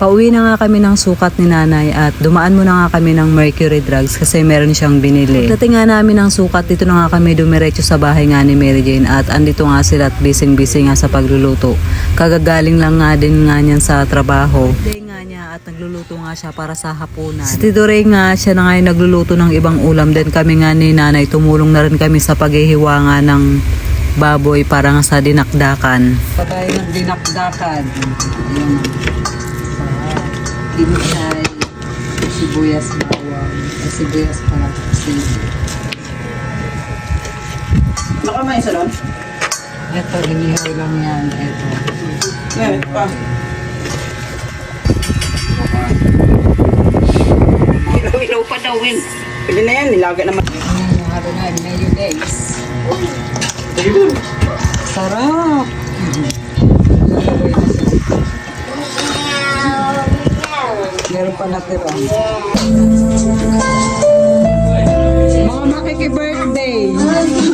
Pauwi na nga kami ng sukat ni nanay at dumaan muna nga kami ng Mercury Drugs kasi meron siyang binili. Dating nga namin ng sukat, dito na nga kami dumiretso sa bahay nga ni Mary Jane at andito nga sila at busy-busy nga sa pagluluto. Kagagaling lang nga din nga niyan sa trabaho. Day nga niya at nagluluto nga siya para sa hapunan. Si Tito Ray nga siya na nga nagluluto ng ibang ulam din kami nga ni nanay tumulong na rin kami sa paghihiwa nga ng baboy para nga sa dinakdakan. Patay ng dinakdakan. Yung kinisay, sibuyas bawang, sibuyas pala kasi Baka may isa doon? ito, inihaw lang yan. Ito. Eh, pa. Ilaw-ilaw pa daw, Win. Pwede na yan, nilaga naman. Halo na, mayonnaise. Sarap! Pa natira. Mga makiki-birthday! Sige,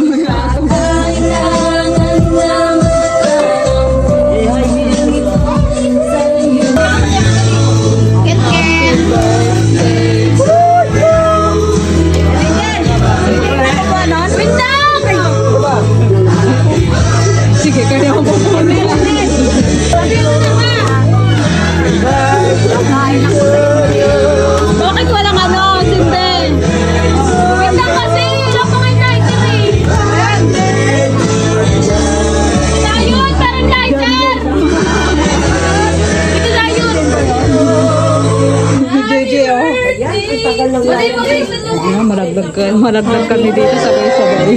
Malaglag, ka, malaglag kami dito sabay-sabay.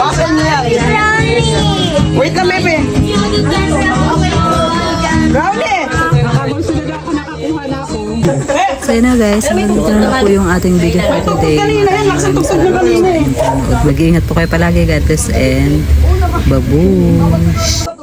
Bakit yan? Wait lang, Bebe. Brownie! So yun na guys, nandito na po yung ating video for today. Eh. Mag-iingat po kayo palagi, God bless and babush!